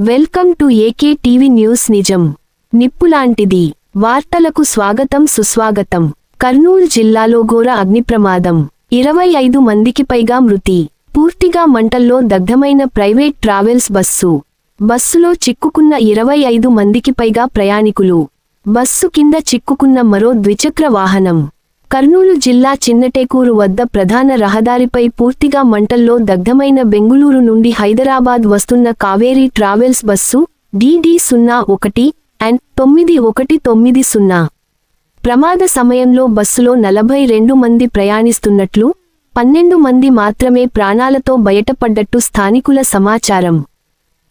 Welcome to AK TV news నిజం నిప్పులాంటిది. వార్తలకు స్వాగతం సుస్వాగతం. కర్నూలు జిల్లాలో ఘోర అగ్నిప్రమాదం. ఇరవై ఐదు మందికి పైగా మృతి. పూర్తిగా మంటల్లో దగ్ధమైన ప్రైవేట్ ట్రావెల్స్ బస్సు. బస్సులో చిక్కుకున్న ఇరవై ఐదు మందికి పైగా ప్రయాణికులు. బస్సు కింద చిక్కుకున్న మరో ద్విచక్ర వాహనం. కర్నూలు జిల్లా చిన్నటేకూరు వద్ద ప్రధాన రహదారిపై పూర్తిగా మంటల్లో దగ్ధమైన బెంగుళూరు నుండి హైదరాబాద్ వస్తున్న కావేరీ ట్రావెల్స్ బస్సు డిడి సున్నా ఒకటి అండ్ తొమ్మిది ఒకటి తొమ్మిది సున్నా. ప్రమాద సమయంలో బస్సులో నలభై రెండు మంది ప్రయాణిస్తున్నట్లు పన్నెండు మంది మాత్రమే ప్రాణాలతో బయటపడ్డట్టు స్థానికుల సమాచారం.